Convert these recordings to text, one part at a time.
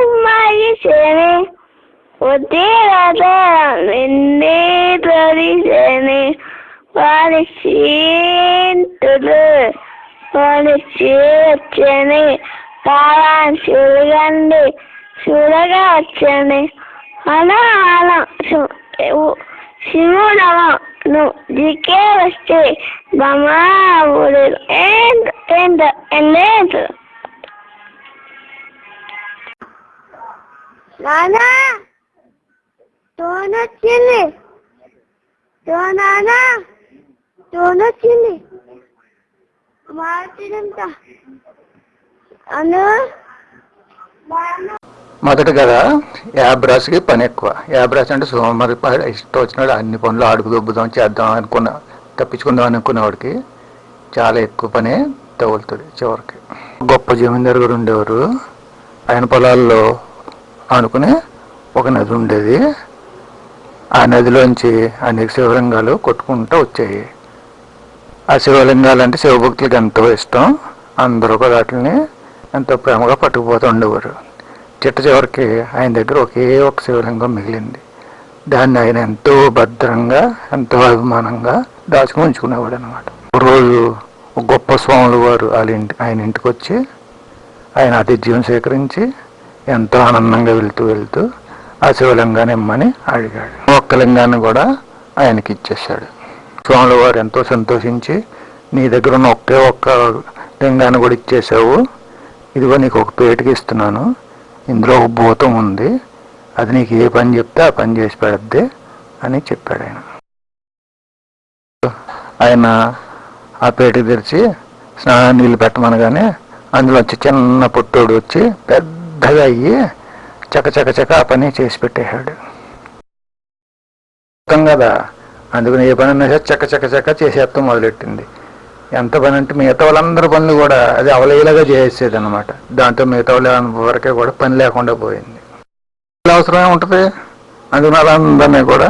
ఉదరాన్మయిసేని ఉద్దిరత నిండి తొలిసేని వారి చీంతులు వారి చీర్చని కాలాన్ని చూడగండి చూడగా వచ్చని అలా అలా శివుడమా నువ్వు దిక్కే వస్తే బమావుడు ఏంటి ఏంటి ఏంటి నానా తోనొచ్చింది తోనానా తోనొచ్చింది మార్చినంత అను? మొదట కదా యాబ్రాస్కి పని ఎక్కువ. యాబ్రాస్ అంటే సోమవారి ప- ఇష్టం వచ్చినాడు అన్ని పనులు అడుగు దొబ్బుదాం చేద్దాం అనుకున్న తప్పించుకుందాం అనుకునేవాడికి చాలా ఎక్కువ పని తగులుతుంది చివరికి. గొప్ప జమీందారు గారు ఉండేవారు. ఆయన పొలాల్లో అనుకుని ఒక నది ఉండేది. ఆ నదిలోంచి అనేక శివలింగాలు కొట్టుకుంటూ వచ్చాయి. ఆ శివలింగాలు అంటే శివభక్తులకు ఎంతో ఇష్టం. అందరూ కూడా వాటిని ఎంతో ప్రేమగా పట్టుకుపోతూ ఉండేవారు. చిట్ట చివరికి ఆయన దగ్గర ఒకే ఒక శివలింగం మిగిలింది. దాన్ని ఆయన ఎంతో భద్రంగా ఎంతో అభిమానంగా దాచుకుని ఉంచుకునేవాడు అనమాట రోజు గొప్ప స్వాములు వారు వాళ్ళ ఇంటి ఆయన ఇంటికి వచ్చి ఆయన అతిథ్యం స్వీకరించి ఎంతో ఆనందంగా వెళ్తూ వెళ్తూ ఆ శివలింగాన్ని ఇమ్మని అడిగాడు. ఒక్క లింగాన్ని కూడా ఆయనకి ఇచ్చేశాడు. స్వాముల వారు ఎంతో సంతోషించి నీ దగ్గర ఉన్న ఒకే ఒక్క లింగాన్ని కూడా ఇచ్చేసావు ఇదిగో నీకు ఒక పేటికి ఇస్తున్నాను. ఇందులో ఒక భూతం ఉంది. అది నీకు ఏ పని చెప్తే ఆ పని చేసి పెడద్ది అని చెప్పాడు ఆయన. ఆయన ఆ పేటికి తెరిచి స్నానం నీళ్ళు పెట్టమనగానే అందులో వచ్చి చిన్న పొట్టోడు వచ్చి పెద్ద పెద్దగా అయ్యి చకచకచక ఆ పని చేసి పెట్టేశాడు. కదా? అందుకని ఏ పని అన్నా సరే చక్క చక్క చక్క చేసేస్తాం మొదలెట్టింది. ఎంత పని అంటే మిగతా వాళ్ళందరి పనులు కూడా అది అవలేలాగా చేసేది అనమాట దాంతో మిగతా వాళ్ళ వరకే కూడా పని లేకుండా పోయింది. అవసరమే ఉంటుంది. అందుకని వాళ్ళందరినీ కూడా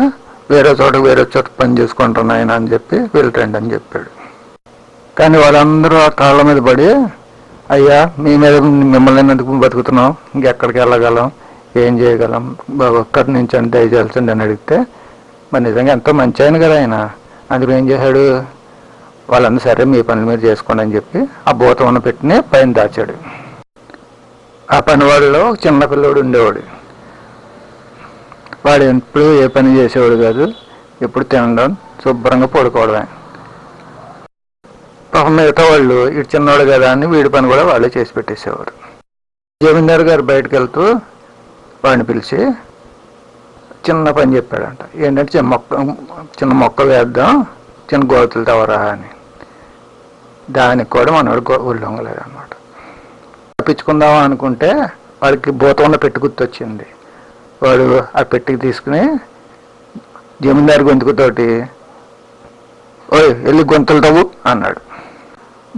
వేరే చోట వేరే చోట పని చేసుకుంటున్నాయన అని చెప్పి వెళ్ళటండి అని చెప్పాడు. కానీ వాళ్ళందరూ ఆ తాళ్ళ మీద పడి అయ్యా మీ మీద మిమ్మల్ని ఎందుకు బతుకుతున్నాం ఇంకెక్కడికి వెళ్ళగలం? ఏం చేయగలం? ఒక్కడి నుంచి అని దయచేల్చండి అని అడిగితే మరి నిజంగా ఎంతో మంచి ఆయన కదా ఆయన. అందులో ఏం చేశాడు? వాళ్ళందరూ సరే మీ పనులు మీరు చేసుకోండి అని చెప్పి ఆ భూతం ఉన్న పెట్టిని పైన దాచాడు. ఆ పనివాడిలో ఒక చిన్న పిల్లోడు ఉండేవాడు. వాడు ఎప్పుడు ఏ పని చేసేవాడు కాదు ఎప్పుడు తినడం శుభ్రంగా పడుకోవడమే. పాపం మిగతా వాళ్ళు ఇటు చిన్నవాడు కదా అని వీడి పని కూడా వాళ్ళే చేసి పెట్టేసేవారు. జమీందారు గారు బయటకు వెళ్తూ వాడిని పిలిచి చిన్న పని చెప్పాడంట. ఏంటంటే చిన్న మొక్క చిన్న మొక్క వేద్దాం చిన్న గోతులు తవరా అని. దానికి కూడా మనవాడు గో- ఉల్లొంగలేదు అనమాట తప్పించుకుందాం అనుకుంటే వాడికి భూతంలో పెట్టి గుర్తొచ్చింది. వాడు ఆ పెట్టికి తీసుకుని జమీందారు గొంతుకుతోటి ఓయ్ వెళ్ళి గొంతులు తవ్వు అన్నాడు.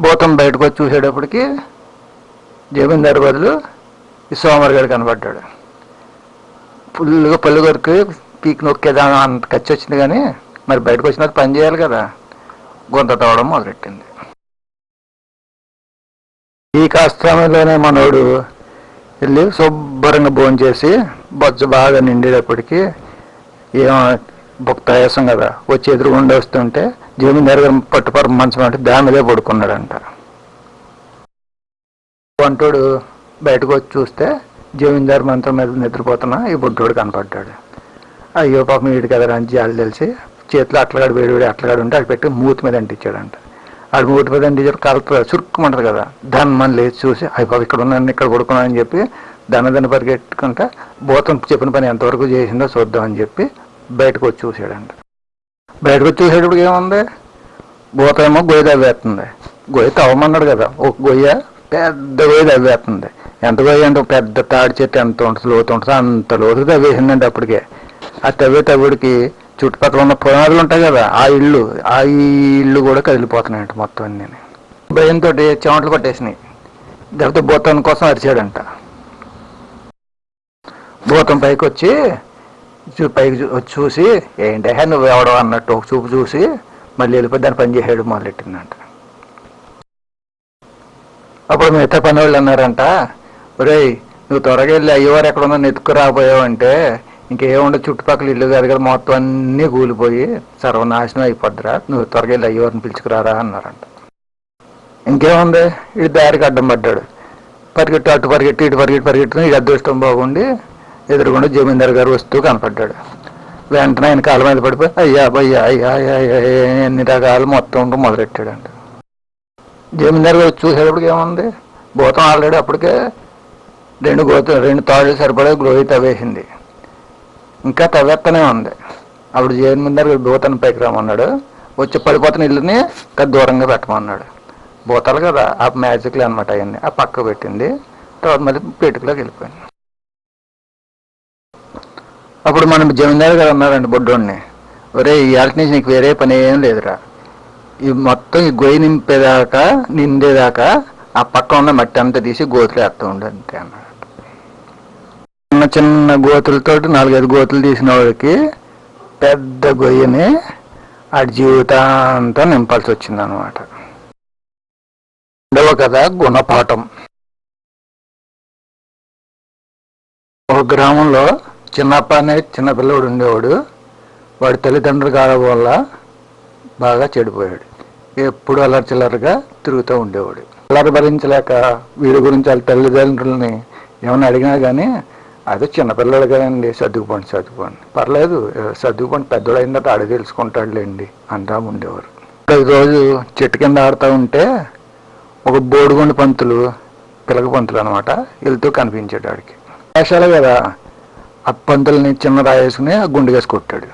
భూతం బయటకు వచ్చి చూసేటప్పటికి జమీందారు బదులు ఈ గారు కనబడ్డాడు. ఫుల్గా పళ్ళు కొరకు పీక్ నొక్కేదాం అంత ఖర్చు వచ్చింది కానీ మరి బయటకు వచ్చిన పని చేయాలి కదా. గొంత తవ్వడం మొదలెట్టింది. ఈ కాస్త్రంలోనే మనోడు వెళ్ళి శుభ్రంగా భోజనం చేసి బొజ్జ బాగా నిండేటప్పటికి ఏం భుక్తాయాసం కదా వచ్చి ఎదురుగుండా వస్తుంటే జమీందారు గారు పట్టుపర మంచం అంటే దాని మీదే పడుకున్నాడంట. వంటోడు బయటకు వచ్చి చూస్తే జమీందారు మంత్రం మీద నిద్రపోతున్నా ఈ బుడ్డోడు కనపడ్డాడు. అయ్యో పాపం వీడి కదా అని జాలి తెలిసి చేతిలో అట్లగాడు వేడి వేడి అట్లగాడు ఉంటే అది పెట్టి మూతి మీద అంటించాడంట. ఆడు మూతి మీద అంటించాడు కరెక్ట్ చురుక్కుమంటారు కదా దాన్ని మనం లేచి చూసి అయ్యి బాబు ఇక్కడ ఉన్నాను ఇక్కడ పడుకున్నాను అని చెప్పి దనదన దన పరిగెట్టుకుంటా భూతం చెప్పిన పని ఎంతవరకు చేసిందో చూద్దామని చెప్పి బయటకు వచ్చి చూసాడంట బయటకు వచ్చేసేటప్పుడు ఏముంది? భూతం గొయ్యి తవ్వేస్తుంది. గొయ్యి తవ్వమన్నాడు కదా. ఒక గొయ్య పెద్ద గొయ్యి తవ్వేస్తుంది. ఎంత గొయ్యి అంటే పెద్ద తాడి చెట్టు ఎంత ఉంటుంది లోతు ఉంటుంది అంత లోతు తవ్వేసిందండి అప్పటికే. ఆ తవ్వే తవ్వుడికి చుట్టుపక్కల ఉన్న పునాదులు ఉంటాయి కదా ఆ ఇల్లు ఆ ఇల్లు కూడా కదిలిపోతున్నాయంట మొత్తం అన్నీ భయంతో చెమటలు పట్టేసినాయి. లేకపోతే భూతం కోసం అరిచాడంట. భూతం పైకి వచ్చి పైకి చూ- చూసి ఏంటి నువ్వు ఎవడో అన్నట్టు ఒక చూపు చూసి మళ్ళీ వెళ్ళిపోయి దాన్ని పని చేసేయడం మొదలెట్టిందంట. అప్పుడు మిగతా పని వాళ్ళు అన్నారంట ఒరేయ్ నువ్వు త్వరగా వెళ్ళి అయ్యవారు ఎక్కడ ఉందో నెతుకు రాబోయావు అంటే ఇంకేముండదు చుట్టుపక్కల ఇల్లు కాదు కదా మొత్తం అన్నీ కూలిపోయి సర్వనాశనం అయిపోద్దిరా నువ్వు త్వరగా వెళ్ళి అయ్యవారిని పిలుచుకురారా అన్నారంట. ఇంకేముంది? ఇటు దారికి అడ్డం పడ్డాడు. పరిగెట్టు అటు పరిగెట్టి ఇటు పరిగెట్టి పరిగెట్టుకుని ఇక అదృష్టం బాగుండి ఎదురుగుండా జమీందార్ గారు వస్తూ కనపడ్డాడు. వెంటనే ఆయన కాళ్ళ మీద పడిపోయి అయ్యా అయ్యా అయ్యా అయ్యా ఎన్ని రకాలు మొత్తం మొదలెట్టాడంట. జమీందారు గారు చూసేటప్పటికి ఏముంది? భూతం ఆల్రెడీ అప్పటికే రెండు గోత రెండు తాళ్ళు సరిపడే గ్రోహి తవ్వేసింది ఇంకా తవ్వేత్తనే ఉంది. అప్పుడు జమీందారు గారు భూతాన్ని పైకి రమ్మన్నాడు. వచ్చి పడిపోతున్న ఇల్లుని ఇంకా దూరంగా పెట్టమన్నాడు. భూతాలు కదా ఆ మ్యాజిక్లు అనమాట అవన్నీ ఆ పక్క పెట్టింది. తర్వాత మళ్ళీ పెట్టుకులోకి వెళ్ళిపోయింది. అప్పుడు మనం జమీందారు గారు అన్నారండి బొడ్డోడిని ఒరే ఈ నుంచి నీకు వేరే పని ఏం లేదురా. ఈ మొత్తం ఈ గొయ్యి నింపేదాకా నిండేదాకా ఆ పక్క ఉన్న మట్టి అంతా తీసి గోతులు వేస్తూ ఉండే అంతే అన్నాడు. చిన్న చిన్న గోతులతోటి నాలుగైదు గోతులు తీసిన వాడికి పెద్ద గొయ్యని ఆ జీవితాంతా నింపాల్సి వచ్చింది అనమాట రెండవ కథ గుణపాఠం. ఒక గ్రామంలో చిన్నప్ప అనే చిన్న పిల్లవాడు ఉండేవాడు. వాడి తల్లిదండ్రులు కావడం వల్ల బాగా చెడిపోయాడు. ఎప్పుడు అల్లరి చిల్లరగా తిరుగుతూ ఉండేవాడు. అల్లరి భరించలేక వీడి గురించి వాళ్ళ తల్లిదండ్రులని ఏమైనా అడిగినా కానీ అదే చిన్నపిల్లడు కదండి సర్దుకుపోండి సర్దుకుపోండి. పర్లేదు సర్దుకుపోండి పెద్దోడు తర్వాత అడిగి తెలుసుకుంటాడులేండి అంటా ఉండేవారు. రోజు చెట్టు కింద ఆడుతూ ఉంటే ఒక బోడుగుండి పంతులు పిలక పంతులు అనమాట వెళ్తూ కనిపించేటాడికి. వేషాలు కదా ఆ పంతుల్ని చిన్న రాయేసుకుని ఆ గుండె వేసి కొట్టాడు.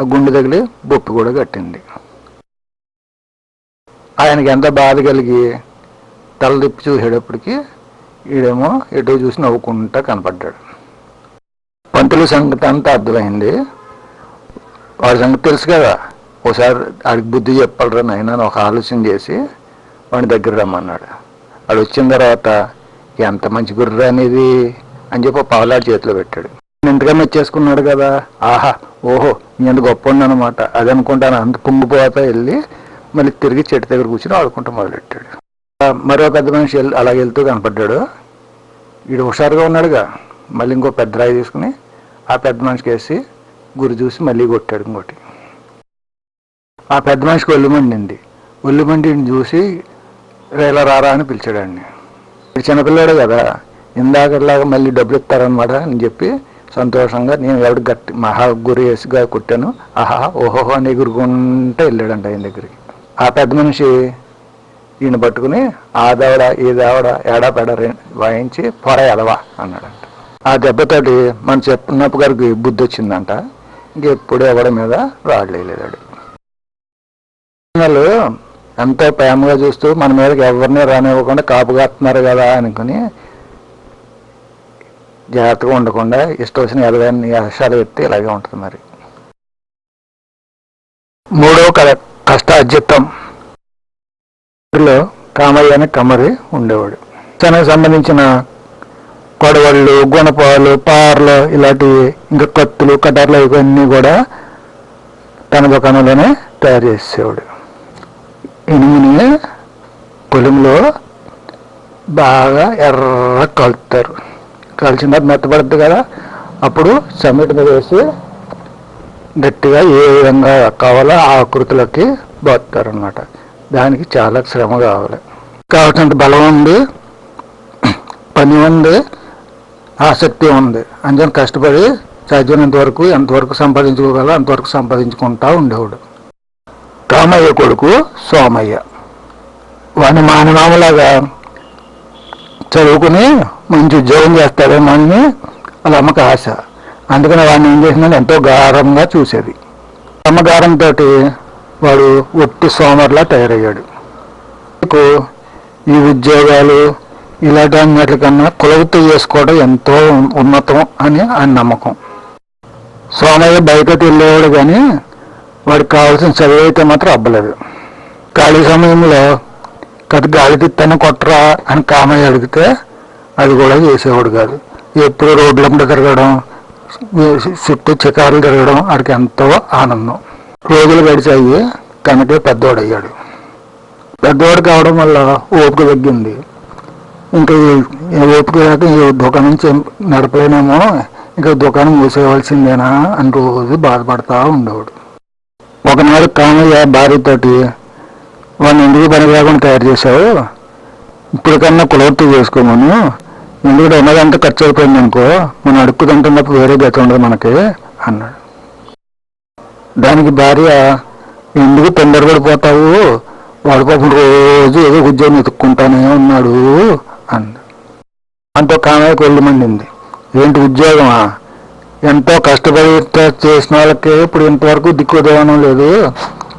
ఆ గుండె తగిలి బొప్పి కూడా కట్టింది. ఆయనకి ఎంత బాధ కలిగి తల తిప్పి చూసేటప్పటికి ఈడేమో ఎటో చూసి నవ్వుకుంటా కనపడ్డాడు. పంతుల సంగతి అంతా అర్థమైంది. వాడి సంగతి తెలుసు కదా. ఒకసారి ఆడికి బుద్ధి చెప్పాలరా నాయన ఒక ఆలోచన చేసి వాడి దగ్గర రమ్మన్నాడు. వాడు వచ్చిన తర్వాత ఎంత మంచి గుర్ర అనేది అని చెప్పి ఒక పావులాడి చేతిలో పెట్టాడు. ఇంతగా మెచ్చేసుకున్నాడు కదా. ఆహా ఓహో నేను ఎంత గొప్ప అనమాట అది అనుకుంటాను. అంత పొంగిపోతా వెళ్ళి మళ్ళీ తిరిగి చెట్టు దగ్గర కూర్చుని ఆడుకుంటూ మొదలెట్టాడు. మరో పెద్ద మనిషి వెళ్ళి అలా వెళ్తూ కనపడ్డాడు. వీడు హుషారుగా ఉన్నాడుగా. మళ్ళీ ఇంకో పెద్ద రాయి తీసుకుని ఆ పెద్ద మనిషికి వేసి గురి చూసి మళ్ళీ కొట్టాడు ఇంకోటి. ఆ పెద్ద మనిషికి ఒళ్ళుమండింది ఒళ్ళుమండిని చూసి రేలా రారా అని పిలిచాడండి వీడు చిన్నపిల్లాడు కదా. ఇందాకలాగా మళ్ళీ డబ్బులు ఇస్తారనమాట అని చెప్పి సంతోషంగా నేను ఎవడు గట్టి మహా గురి వేసిగా కుట్టాను ఆహా ఓహోహో అని ఎగురుకుంటే వెళ్ళాడంట ఆయన దగ్గరికి. ఆ పెద్ద మనిషి ఈయన పట్టుకుని ఆ దావడ ఈ దావడ ఏడా పెడ వాయించి పొర ఎలవా అన్నాడంట. ఆ దెబ్బతోటి మన చెప్పినప్పు గారికి బుద్ధి వచ్చిందంట. ఇంకెప్పుడు ఎవడి మీద రాడలేదాడు వాళ్ళు ఎంతో ప్రేమగా చూస్తూ మన మీదకి ఎవరిని రానివ్వకుండా కాపు కదా అనుకుని జాగ్రత్తగా ఉండకుండా ఇష్టం వచ్చిన ఎదగాన్ని అక్షాలు ఎత్తి ఇలాగే ఉంటుంది మరి. మూడో కథ కష్ట ఊరిలో కామయ్య అనే కమ్మరి ఉండేవాడు. తనకు సంబంధించిన కొడవళ్ళు గుణపాలు పార్లు ఇలాంటివి ఇంకా కత్తులు కటార్లు ఇవన్నీ కూడా తన దుకాణంలోనే తయారు చేసేవాడు. ఇనుముని పొలంలో బాగా ఎర్ర కలుపుతారు. కలిసిన తర్వాత మెత్తపడుతుంది కదా. అప్పుడు సమిట్ మీద వేసి గట్టిగా ఏ విధంగా కావాలో ఆ ఆకృతిలోకి పోతారు దానికి చాలా శ్రమ కావాలి. కావాల్సినంత బలం ఉంది పని ఉంది ఆసక్తి ఉంది. అందుకని కష్టపడి సాధ్యమైనంత వరకు ఎంతవరకు సంపాదించుకోగల అంతవరకు సంపాదించుకుంటా ఉండేవాడు. కామయ్య కొడుకు సోమయ్య. వాని మానమామలాగా చదువుకుని మంచి ఉద్యోగం చేస్తాడేమో అని వాళ్ళ అమ్మకి ఆశ. అందుకని వాడిని ఏం చేసిందని ఎంతో గారంగా చూసేది. అమ్మ గారంతో వాడు ఒట్టి సోమర్లా తయారయ్యాడు. మీకు ఈ ఉద్యోగాలు ఇలాంటి అన్నిటికన్నా కులవృత్తి చేసుకోవడం ఎంతో ఉన్నతం అని ఆయన నమ్మకం. సోమయ్య బయటకు వెళ్ళేవాడు కానీ వాడికి కావాల్సిన చదువు అయితే మాత్రం అబ్బలేదు. ఖాళీ సమయంలో కథ గాలి తిత్తని కొట్టరా అని కామయ్య అడిగితే అది కూడా చేసేవాడు కాదు. ఎప్పుడు రోడ్ల తిరగడం చుట్టూ చికారులు తిరగడం ఆడికి ఎంతో ఆనందం. రోజులు గడిచాయి కనుక పెద్దవాడు అయ్యాడు పెద్దవాడు కావడం వల్ల ఓపిక తగ్గింది. ఇంకా ఓపిక లేక ఈ దుకాణం నడపలేనేమో ఇంకా దుకాణం మూసేయవలసిందేనా అని రోజు బాధపడతా ఉండేవాడు. ఒకనాడు కామయ్య భార్యతోటి వాడిని ఎందుకు పని లేకుండా తయారు చేశావు? ఇప్పటికన్నా కులవృత్తి చేసుకోమను. ఎందుకంటే ఉన్నదంతా ఖర్చు అయిపోయింది అనుకో మనం అడుక్కుతుంటున్నప్పుడు వేరే గతి ఉండదు మనకి అన్నాడు. దానికి భార్య ఎందుకు తొందరపడిపోతావు? వాడు పాపం రోజు ఏదో ఉద్యోగం వెతుక్కుంటానే ఉన్నాడు అంది అంతో కామయ్యకు వెళ్ళి మండింది. ఏంటి ఉద్యోగమా? ఎంతో కష్టపడి చేసిన వాళ్ళకి ఇప్పుడు ఇంతవరకు దిక్కు దేవనం లేదు.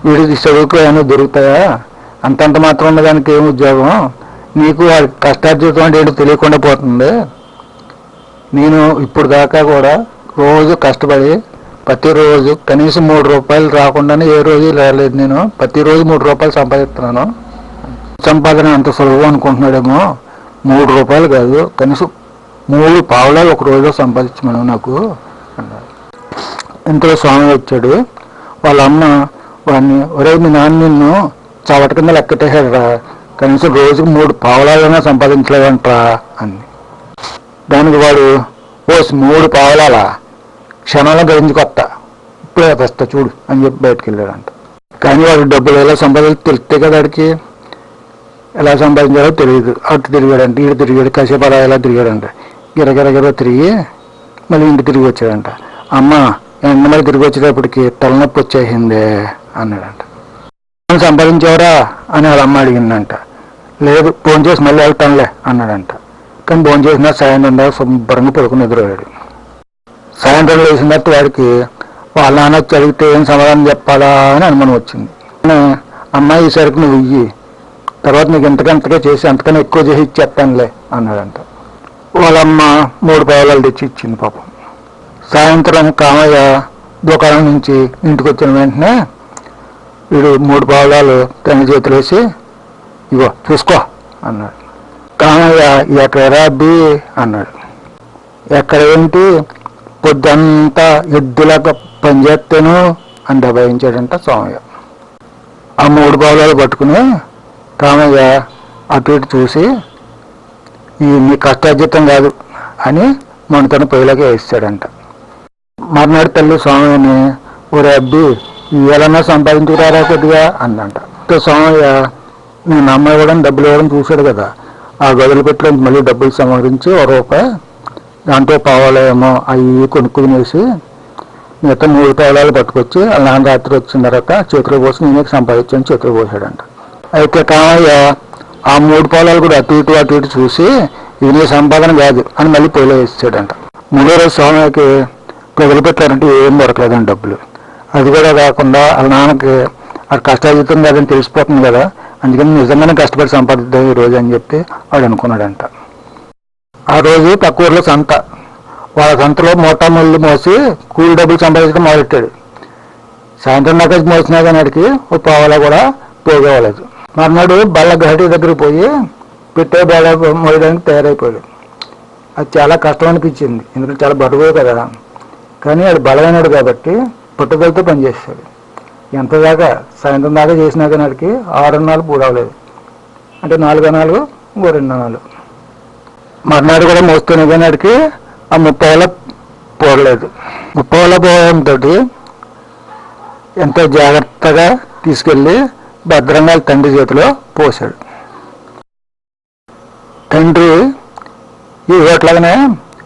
వీడికి చదువుకు ఏమైనా దొరుకుతాయా? అంతంత మాత్రం ఉన్న దానికి ఏం ఉద్యోగం? నీకు వాడి కష్టార్జితం అంటే ఏంటో తెలియకుండా పోతుంది. నేను ఇప్పుడు దాకా కూడా రోజు కష్టపడి ప్రతిరోజు కనీసం మూడు రూపాయలు రాకుండానే ఏ రోజు రాలేదు నేను. ప్రతిరోజు మూడు రూపాయలు సంపాదిస్తున్నాను. సంపాదన అంత సులభం అనుకుంటున్నాడేమో. మూడు రూపాయలు కాదు కనీసం మూడు పావులాలు ఒక రోజులో సంపాదించమను నాకు. ఇంతలో స్వామి వచ్చాడు. వాళ్ళ అమ్మ వాడిని ఒరే మీ నాన్న నిన్ను చవట కింద లెక్కటేశాడు రా కనీసం రోజుకు మూడు పావులాలైనా సంపాదించలేదంట్రా అంది. దానికి వాడు ఓ మూడు పావులాలా క్షణంలో గడించుకొత్త ఇప్పుడే తెస్తా చూడు అని చెప్పి బయటకు వెళ్ళాడంట కానీ వాడు డబ్బులు ఎలా సంపాదించి తెలిస్తే కదా వాడికి ఎలా సంపాదించాలో తెలియదు. అటు తిరిగాడంట ఇటు తిరిగాడు కాసేపు అలా ఎలా తిరిగాడంట. గిరగిరగిర తిరిగి మళ్ళీ ఇంటి తిరిగి వచ్చాడంట. అమ్మ ఎండ మళ్ళీ తిరిగి వచ్చేటప్పటికి తలనొప్పి వచ్చేసిందే అన్నాడంట. సంపాదించేవరా సంపాదించావురా? అని వాళ్ళ అమ్మ అడిగిందంట. లేదు ఫోన్ చేసి మళ్ళీ వెళ్తానులే అన్నాడంట. కానీ ఫోన్ చేసిన సాయంత్రం దాకా శుభ్రంగా పడుకుని ఎదురయ్యాడు. సాయంత్రం లేచిన తర్వాత వాడికి వాళ్ళ నాన్న వచ్చి అడిగితే ఏం సమాధానం చెప్పాలా అని అనుమానం వచ్చింది. అమ్మాయి ఈ సరుకు నువ్వు ఇయ్యి. తర్వాత నీకు ఇంతకంతగా చేసి అంతకన్నా ఎక్కువ చేసి ఇచ్చేస్తానులే అన్నాడంట. వాళ్ళమ్మ మూడు పావులాలు తెచ్చి ఇచ్చింది పాపం. సాయంత్రం కామయ్య దుకాణం నుంచి ఇంటికి వచ్చిన వెంటనే వీడు మూడు పావులాలు తన చేతులు వేసి ఇగో చూసుకో అన్నాడు. కామయ్య ఎక్కడ అబ్బి అన్నాడు. ఎక్కడ ఏంటి? పొద్దంతా ఎద్దులాగా పనిచేస్తాను అని దబాయించాడంట సోమయ్య ఆ మూడు పావులాలు పట్టుకుని కామయ్య అటు ఇటు చూసి ఈ మీ కష్టార్జితం కాదు అని మనతోని పొయ్యిలోకి వేస్తాడంట మర్నాడు తల్లి స్వామిని ఒరే అబ్బి ఎలా సంపాదించుకురారా కొద్దిగా? అందంట స్వామయ్య నేను అమ్మాయి కూడా డబ్బులు ఇవ్వడం చూశాడు కదా. ఆ గదులు పెట్టిన మళ్ళీ డబ్బులు సమకరించి ఒక రూపాయి దాంట్లో పావాలేమో అవి కొనుక్కునేసి మిగతా మూడు పావులాలు పట్టుకొచ్చి వాళ్ళ నాన్న రాత్రి వచ్చిన తర్వాత చేతులు పోసి నేనే సంపాదించాను చేతులు పోసాడంట అయితే కామయ్య ఆ మూడు పొలాలు కూడా అటు ఇటు అటు ఇటు చూసి ఇది నీ సంపాదన కాదు అని మళ్ళీ పొయ్యిలో వేసాడంట. మూడో రోజు స్వామికి వదిలిపెట్టారంటే ఏం దొరకలేదండి డబ్బులు. అది కూడా కాకుండా వాళ్ళ నాన్నకి ఆ కష్టాజితం కాదని తెలిసిపోతుంది కదా. అందుకని నిజంగానే కష్టపడి సంపాదిద్దాం ఈ రోజు అని చెప్పి వాడు అనుకున్నాడంట. ఆ రోజు పక్క ఊర్లో సంత. వాళ్ళ సంతలో మోటా ముళ్ళు మోసి కూలి డబ్బులు సంపాదించడం మొదలెట్టాడు. సాయంత్రం దాకా మోసినా కానీ అడిగి ఓ పావలా కూడా పోగేవాలేదు మర్నాడు బల్ల ఘాటి దగ్గర పోయి పెట్టే బేడ మోయడానికి తయారైపోయాడు. అది చాలా కష్టం అనిపించింది. ఎందుకంటే చాలా బరువు కదా. కానీ వాడు బలమైనడు కాబట్టి పట్టుదలతో పనిచేస్తాడు. ఎంత దాకా సాయంత్రం దాకా చేసినాక నాటికి వాడికి ఆరున్నాళ్ళు పూడవలేదు అంటే నాలుగు నాలుగు ఇంకో రెండు నాలుగు. మర్నాడు కూడా మోస్తూనే నాటికి ఆ ముప్పై వేల పోడలేదు ముప్పై వేల పోవడంతో ఎంతో జాగ్రత్తగా తీసుకెళ్ళి భద్రంగా వాళ్ళ తండ్రి చేతిలో పోసాడు తండ్రి ఈ ఓట్లాగానే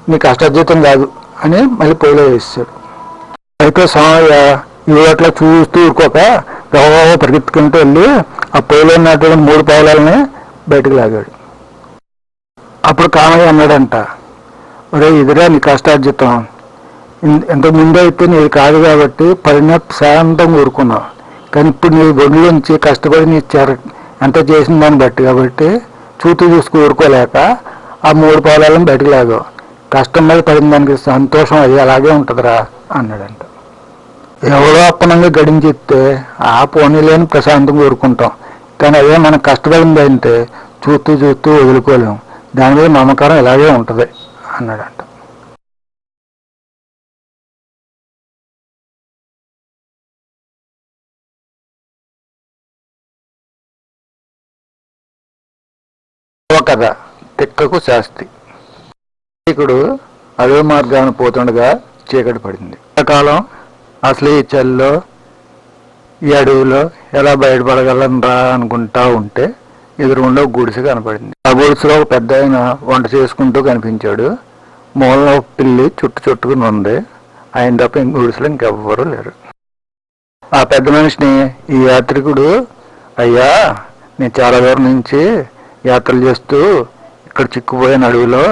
నీ కష్టజీతం కాదు అని మళ్ళీ పొయ్యిలో వేసాడు అయితే స్వామయ్య నువ్వు అట్లా చూస్తూ ఊరుకోక గవ పరిగెత్తుకుంటూ వెళ్ళి ఆ పొయ్యిలో ఉన్నటువంటి మూడు పావులని బయటకు లాగాడు. అప్పుడు కామయ్య అన్నాడంట ఒరే ఇదిరా నీ కష్టార్జితం. ఇన్- ఇంతకు ముందు అయితే నీది కాదు కాబట్టి పడిన శాంతంగా ఊరుకున్నావు. కానీ ఇప్పుడు నీ ఒడిలోంచి కష్టపడి నీ చెర ఎంత చేసిన దాన్ని బట్టి కాబట్టి చూతూ చూసుకు ఊరుకోలేక ఆ మూడు పావులను బయటకు లాగావు. కష్టం మీద పడిన దానికి సంతోషం అది అలాగే ఉంటుందిరా అన్నాడంట. ఎవరో అప్పనంగా గడించిస్తే ఆ పోనీలేని ప్రశాంతం కోరుకుంటాం. కానీ అదే మనం కష్టపడింది అంటే చూస్తూ చూస్తూ వదులుకోలేం. దాని మీద మమకారం ఇలాగే ఉంటుంది అన్నాడంట. కథ తిక్కకు శాస్తి. ఇక్కడ అదే మార్గాన పోతుండగా చీకటి పడింది. కాలం అసలు ఈ చలిలో ఈ అడవిలో ఎలా బయటపడగలను రా అనుకుంటా ఉంటే ఎదురుగుండా గుడిసె కనపడింది. ఆ గుడిసెలో ఒక పెద్ద ఆయన వంట చేసుకుంటూ కనిపించాడు. మూలలో ఒక పిల్లి చుట్టు చుట్టుకుని ఉంది. ఆయన తప్ప ఇంక గుడిసెలో ఇంకెవ్వరూ లేరు. ఆ పెద్ద మనిషిని ఈ యాత్రికుడు అయ్యా నేను చాలా దూరం నుంచి యాత్రలు చేస్తూ ఇక్కడ చిక్కుపోయిన అడవిలో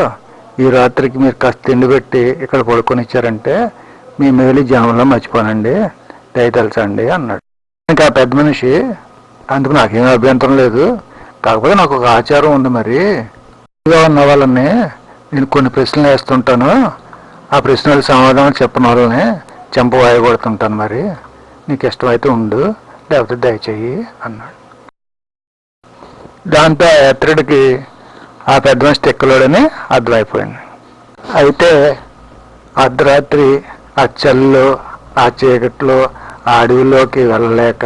ఈ రాత్రికి మీరు కాస్త తిండి పెట్టి ఇక్కడ పడుకొని ఇచ్చారంటే మీ మేలు జామలో మర్చిపోనండి. టైటల్స్ తెలుసండి అన్నాడు. ఇంకా పెద్ద మనిషి అందుకు నాకేం అభ్యంతరం లేదు. కాకపోతే నాకు ఒక ఆచారం ఉంది మరి. ఇదిగా ఉన్న వాళ్ళని నేను కొన్ని ప్రశ్నలు వేస్తుంటాను. ఆ ప్రశ్నలకు సమాధానం చెప్పిన వాళ్ళని చెంప వాయగొడుతుంటాను మరి. నీకు ఇష్టమైతే ఉండు లేకపోతే దయచేయి అన్నాడు. దాంతో ఆ ఆ పెద్ద మనిషి తిక్కలోడని అర్థమైపోయింది. అయితే అర్ధరాత్రి ఆ చల్లు ఆ చీకట్లో ఆ అడవిలోకి వెళ్ళలేక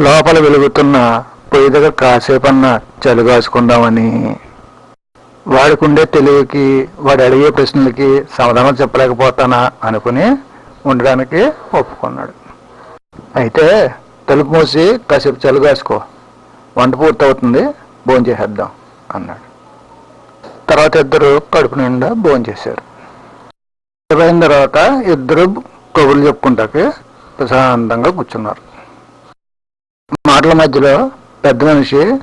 లోపల వెలుగుతున్న పొయ్యి దగ్గర కాసేపన్న చలిగాసుకుందామని వాడికుండే తెలివికి వాడు అడిగే ప్రశ్నలకి సమాధానం చెప్పలేకపోతానా అనుకుని ఉండడానికి ఒప్పుకున్నాడు. అయితే తలుపు మూసి కాసేపు చలిగాసుకో వంట పూర్తవుతుంది భోజనం చేసేద్దాం అన్నాడు. తర్వాత ఇద్దరు కడుపు నిండా భోజనం చేశారు అయిపోయిన తర్వాత ఇద్దరు కబుర్లు చెప్పుకుంటాకి ప్రశాంతంగా కూర్చున్నారు. మాటల మధ్యలో పెద్ద మనిషి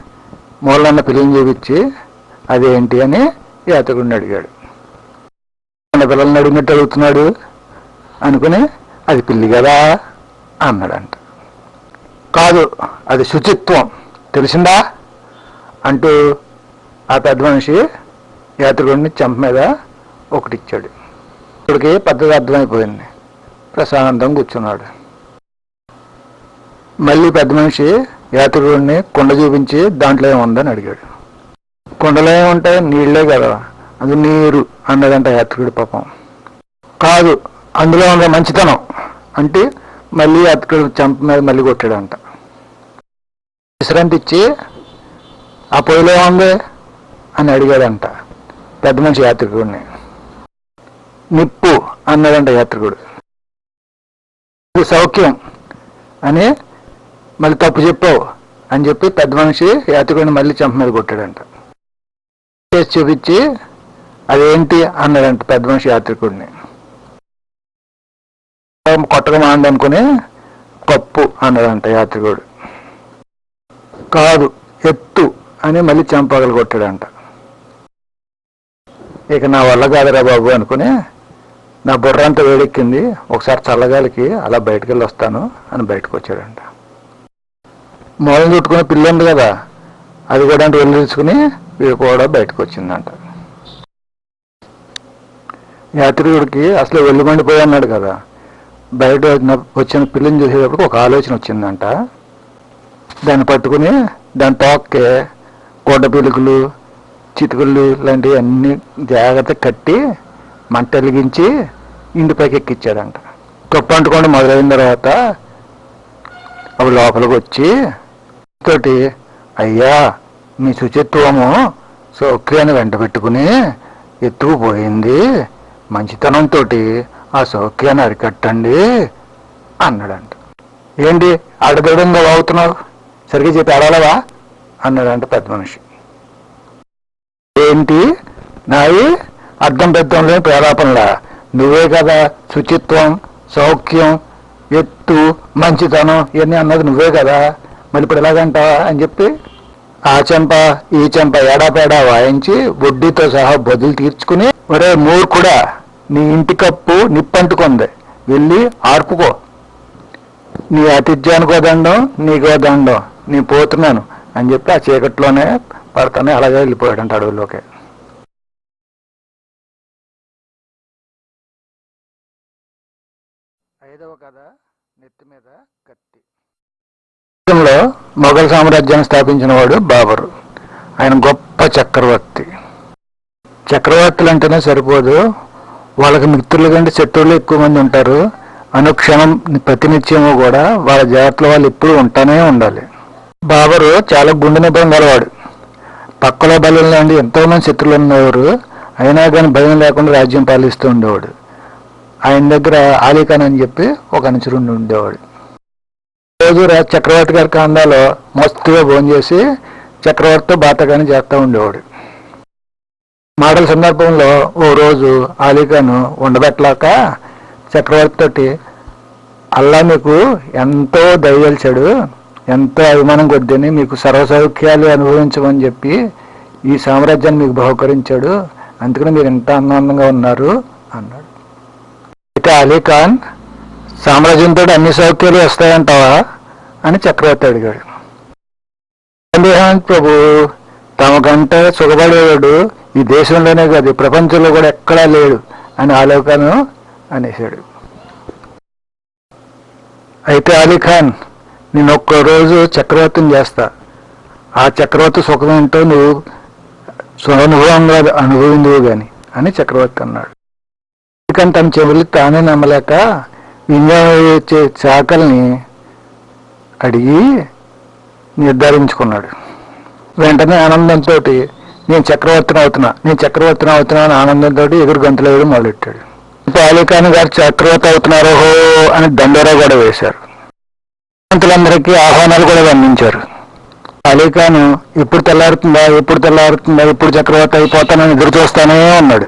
మూలన్న పిల్లని చూపించి అదేంటి? అని యాతకుడిని అడిగాడు. మన పిల్లల్ని అడిగినట్టు అడుగుతున్నాడు అనుకుని అది పిల్లి కదా అన్నాడంట. కాదు అది శుచిత్వం. తెలిసిందా? అంటూ ఆ పెద్ద మనిషి యాత్రికుడిని చెంప మీద ఒకటిచ్చాడు. ఇక్కడికి పద్ధతి అర్థమైపోయింది. ప్రశాంతం కూర్చున్నాడు. మళ్ళీ పెద్ద మనిషి యాత్రికుడిని కుండ చూపించి దాంట్లో ఏముందని అడిగాడు. కుండలో ఏముంటాయి? నీళ్ళే కదా. అది నీరు అన్నదంట యాత్రికుడి పాపం. కాదు అందులో ఉన్న మంచితనం అంటే మళ్ళీ యాత్రికుడు చంప మీద మళ్ళీ కొట్టాడంట. విశ్రాంతి ఇచ్చి ఆ పొయ్యిలో ఉంది అని అడిగాడంట పెద్ద మనిషి యాత్రికుడిని. నిప్పు అన్నదంట యాత్రికుడు. సౌఖ్యం అని మళ్ళీ తప్పు చెప్పావు అని చెప్పి పెద్ద మనిషి యాత్రికుడిని మళ్ళీ చెంప మీద కొట్టాడంట. చేసి చూపించి అదేంటి అన్నాడంట పెద్ద మనిషి యాత్రికుడిని. కొట్టగా మాండి అనుకుని కప్పు అన్నాడంట యాత్రికుడు. కాదు ఎత్తు అని మళ్ళీ చెంపగలు కొట్టాడంట ఇక నా వల్ల కాదురా బాబు అనుకుని నా బుర్ర అంతా వేడెక్కింది. ఒకసారి చల్లగాలికి అలా బయటకు వెళ్ళి వస్తాను అని బయటకు వచ్చాడంట మూలం చుట్టుకుని పిల్లి ఉంది కదా అది కూడా అంటే వెళ్ళి తీసుకుని వీడు కూడా బయటకు వచ్చిందంట యాత్రికుడికి అసలు వెళ్ళి మండిపోయి అన్నాడు కదా బయట వచ్చిన- వచ్చిన పిల్లిని చూసేటప్పుడు ఒక ఆలోచన వచ్చిందంట. దాన్ని పట్టుకుని దాని తోక్కే గొడ్డ పిలుకులు చితుకులు లాంటివి అన్ని జాగ్రత్త కట్టి మంట వెలిగించి ఇంటి పైకి ఎక్కిచ్చాడంట. తప్పు అంటుకోండి మొదలైన తర్వాత అవి లోపలికి వచ్చి తోటి అయ్యా మీ శుచిత్వము సౌఖ్యాన్ని వెంట పెట్టుకుని ఎత్తుకుపోయింది. మంచితనంతో ఆ సౌక్యాన్ని అరికట్టండి అన్నాడంట. ఏంటి అడగడంగా వాగుతున్నావు? సరిగ్గా చెప్పి అడగలవా అన్నాడంట పెద్ద మనిషి. ఏంటి నాయి అర్థం పెద్దం లేని నువ్వే కదా శుచిత్వం సౌఖ్యం ఎత్తు మంచితనం ఇవన్నీ అన్నది నువ్వే కదా. మళ్ళీ ఇప్పుడు ఎలాగంటావా అని చెప్పి ఆ చెంప ఈ చెంప ఏడాపేడా వాయించి వడ్డీతో సహా బదులు తీర్చుకుని ఒరే మూర్ఖుడా నీ ఇంటి కప్పు నిప్పంటుకుంది. వెళ్ళి ఆర్పుకో. నీ ఆతిథ్యానికో దండం నీకో దండం. నేను పోతున్నాను. అని చెప్పి ఆ చీకట్లోనే పడతానే అలాగే వెళ్ళిపోయాడంట అడవుల్లోకి. నెత్తి మీద కత్తి లో మొఘల్ సామ్రాజ్యాన్ని స్థాపించిన వాడు బాబరు. ఆయన గొప్ప చక్రవర్తి. చక్రవర్తులు అంటేనే సరిపోదు. వాళ్ళకి మిత్రులు కంటే శత్రువులు ఎక్కువ మంది ఉంటారు. అనుక్షణం ప్రతినిత్యము కూడా వాళ్ళ జాగ్రత్తలు వాళ్ళు ఎప్పుడు ఉంటానే ఉండాలి. బాబరు చాలా గుండె నిబంధన గలవాడు. పక్కలో బలం లాంటి ఎంతోమంది శత్రువులు ఉన్నవారు అయినా కానీ భయం లేకుండా రాజ్యం పాలిస్తూ ఉండేవాడు. ఆయన దగ్గర ఆలీఖాన్ అని చెప్పి ఒక అనుచరుడు ఉండేవాడు. రోజు చక్రవర్తి గారి కాందాలో మస్తుగా భోజనం చేసి చక్రవర్తితో బాతగాని చేస్తూ ఉండేవాడు. మాటల సందర్భంలో ఓ రోజు ఆలీఖాను ఉండబెట్టలేక చక్రవర్తి తోటి అల్లా మీకు ఎంతో దయగలిచాడు ఎంతో అభిమానం కొద్దని మీకు సర్వసౌఖ్యాలు అనుభవించమని చెప్పి ఈ సామ్రాజ్యాన్ని మీకు బహుకరించాడు అందుకని మీరు ఎంత ఆనందంగా ఉన్నారు అన్నాడు. అయితే అలీ ఖాన్ సామ్రాజ్యంతో అన్ని సౌఖ్యాలు వస్తాయంటావా? అని చక్రవర్తి అడిగాడు. సందేహం ప్రభు తమకంటే సుఖపడేవాడు ఈ దేశంలోనే కాదు ప్రపంచంలో కూడా ఎక్కడా లేడు అని ఆలోకను అనేశాడు. అయితే అలీ ఖాన్ నేను ఒక్క రోజు చక్రవర్తిని చేస్తా. ఆ చక్రవర్తి సుఖం ఏంటో నువ్వు స్వనుభవంగా అనుభవిందువు కానీ అని చక్రవర్తి అన్నాడు. కానీ తన చెవులకు తానే నమ్మలేక వినియోగించే శాఖల్ని అడిగి నిర్ధారించుకున్నాడు. వెంటనే ఆనందంతో నేను చక్రవర్తిని అవుతున్నా నేను చక్రవర్తిని అవుతున్నా అని ఆనందంతో ఎదురు గంతులు వేయడం మొదలెట్టాడు. పాలికాని గారు చక్రవర్తి అవుతున్నారో హో అని దండోరా కూడా వేశారు. మంత్రులందరికీ ఆహ్వానాలు కూడా అందించారు. అలీఖాను ఎప్పుడు తెల్లారుతుందా ఎప్పుడు తెల్లారుతుందా ఎప్పుడు చక్రవర్తి అయిపోతానని ఎదురు చూస్తానే ఉన్నాడు.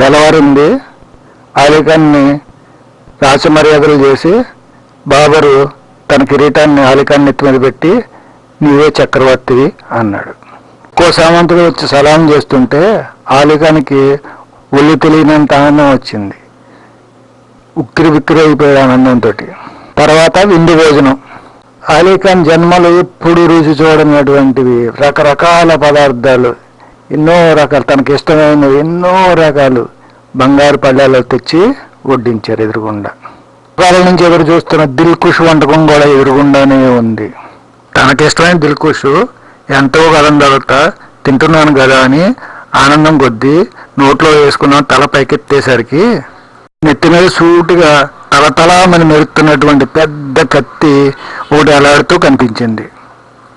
తెల్లవారింది. అలీఖాన్ని రాచమర్యాదలు చేసి బాబరు తన కిరీటాన్ని అలీఖాన్ నెత్తి మీద పెట్టి నీవే చక్రవర్తివి అన్నాడు. ఇంకో సామంతుడు వచ్చి సలాం చేస్తుంటే ఆలికానికి ఒళ్ళు తెలియనంత ఆనందం వచ్చింది. ఉక్కిరి బిక్కిరి అయిపోయాడు ఆనందంతో తర్వాత విందు భోజనం. అలీఖాన్ జన్మలు ఎప్పుడు రుచి చూడనటువంటివి రకరకాల పదార్థాలు. ఎన్నో రకాలు తనకి ఇష్టమైనవి ఎన్నో రకాలు బంగారు పళ్ళాలు తెచ్చి వడ్డించారు ఎదురుగుండా. వాళ్ళ నుంచి ఎదురు చూస్తున్న దిల్కుష్ వంటకం కూడా ఎదురుగుండానే ఉంది. తనకిష్టమైన దిల్ కుష్ ఎంతో కాలం తర్వాత తింటున్నాను కదా అని ఆనందం కొద్దీ నోట్లో వేసుకున్న తల పైకెత్తేసరికి నెత్తి మీద సూటుగా తలతలా మన మెరుగుతున్నటువంటి పెద్ద కత్తి ఒకటి ఎలాడుతూ కనిపించింది.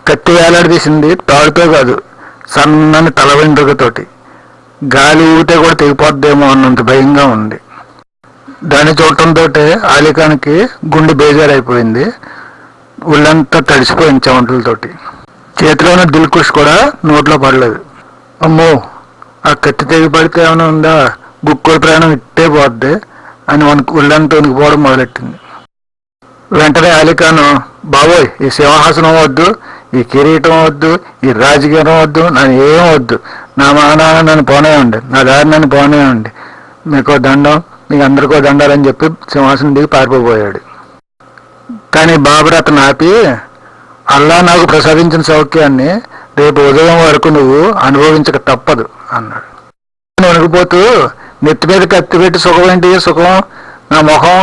కత్తి వేలాడదీసింది తాడుతో కాదు సన్నని తల వెంట్రుకతోటి. గాలి ఊతే కూడా తెగిపోద్దేమో అన్నంత భయంగా ఉంది. దాన్ని చూడటంతో ఆలికానికి గుండె బేజారైపోయింది. ఒళ్ళంతా తడిసిపోయింది చెమటలతోటి. చేతిలో ఉన్న దిల్కుష్ కూడా నోట్లో పడలేదు. అమ్మో ఆ కత్తి తెగి పడితే ఏమైనా ఉందా? గుక్కుల ప్రయాణం ఇట్టే పోద్ది అని వణుకు ఒళ్ళంతా వణికిపోవడం మొదలెట్టింది. వెంటనే అలీఖాన్ బాబోయ్ ఈ సింహాసనం వద్దు ఈ కిరీటం వద్దు ఈ రాజకీయం వద్దు నన్ను ఏం వద్దు. నా మానా నన్ను పోనేయండి నా దారి నన్ను పోనేయండి మీకో దండం మీకు అందరికో దండాలని చెప్పి సింహాసనం దిగి పారిపోయాడు కానీ బాబుడు అతను ఆపి అల్లా నాకు ప్రసాదించిన సౌఖ్యాన్ని రేపు ఉదయం వరకు నువ్వు అనుభవించక తప్పదు అన్నాడు. వణికిపోతూ నెత్తి మీద కత్తి పెట్టి సుఖం ఏంటి? సుఖం? నా ముఖం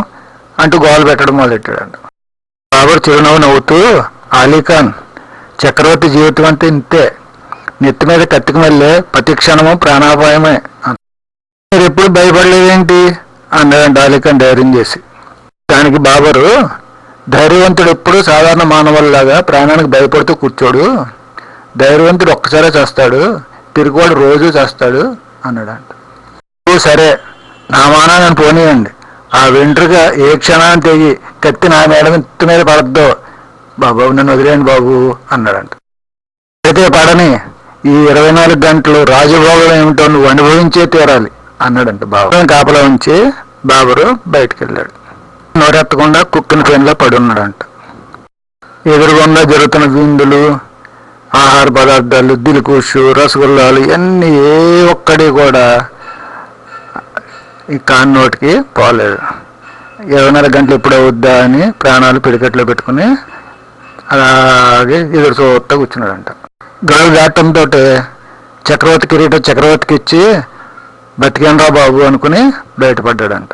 అంటూ గోలు పెట్టడం మొదలెట్టాడు. బాబర్ చిరునవ్వు నవ్వుతూ అలీఖాన్ చక్రవర్తి జీవితం అంటే ఇంతే. నెత్తి మీద కత్తికి వెళ్ళే ప్రతి క్షణము ప్రాణాపాయమే. మీరు ఎప్పుడు భయపడలేదేంటి? అన్నాడంట అలీఖాన్ ధైర్యం చేసి. దానికి బాబరు ధైర్యవంతుడు ఎప్పుడు సాధారణ మానవుల్లాగా ప్రాణానికి భయపడుతూ కూర్చోడు. ధైర్యవంతుడు ఒక్కసారే చేస్తాడు తిరుగువాడు రోజు చేస్తాడు అన్నాడంట. "ఓ సరే నా మానాన్ని పోనీయండి. ఆ వెంట్రుక ఏ క్షణాన్ని తెగి కత్తి నా మేడ మీద పడద్దో బాబు నన్ను వదిలేయండి బాబు అన్నాడంట. అయితే పడని ఈ ఇరవై నాలుగు గంటలు రాజభోగం ఏమిటో నువ్వు అనుభవించే తీరాలి అన్నాడంట బాబు. కాపలా ఉంచి బాబరు బయటకు వెళ్ళాడు నోరెత్తకుండా కుక్కిన పెన్లో పడి ఉన్నాడంట ఎదురుగుండా జరుగుతున్న విందులు ఆహార పదార్థాలు దిల్కుషు రసగుల్లాలు ఇవన్నీ ఏ ఒక్కడి కూడా ఈ కాన్ నోటికి పోలేదు. ఇరవై నాలుగు గంటలు ఎప్పుడు అవుద్దా అని ప్రాణాలు పిడికట్లో పెట్టుకుని అలాగే ఎదురు చూస్తా కూర్చున్నాడంట. గడువు దాటంతో చక్రవర్తి కిరీటం చక్రవర్తికి ఇచ్చి బతికేనరా బాబు అనుకుని బయటపడ్డాడంట.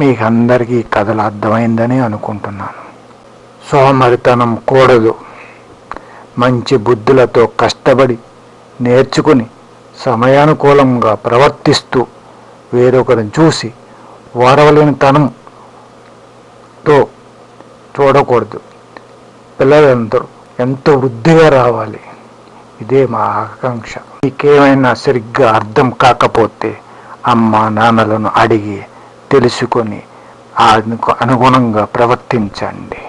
మీకు అందరికీ కథలు అర్థమైందని అనుకుంటున్నాను. సోమరితనం కూడదు. మంచి బుద్ధులతో కష్టపడి నేర్చుకుని సమయానుకూలంగా ప్రవర్తిస్తూ వేరొకరిని చూసి ఓరవలేని తనంతో చూడకూడదు. పిల్లలందరూ ఎంతో వృద్ధిగా రావాలి? ఇదే మా ఆకాంక్ష. మీకేమైనా సరిగ్గా అర్థం కాకపోతే అమ్మ నాన్నలను అడిగి తెలుసుకొని అందుకు అనుగుణంగా ప్రవర్తించండి.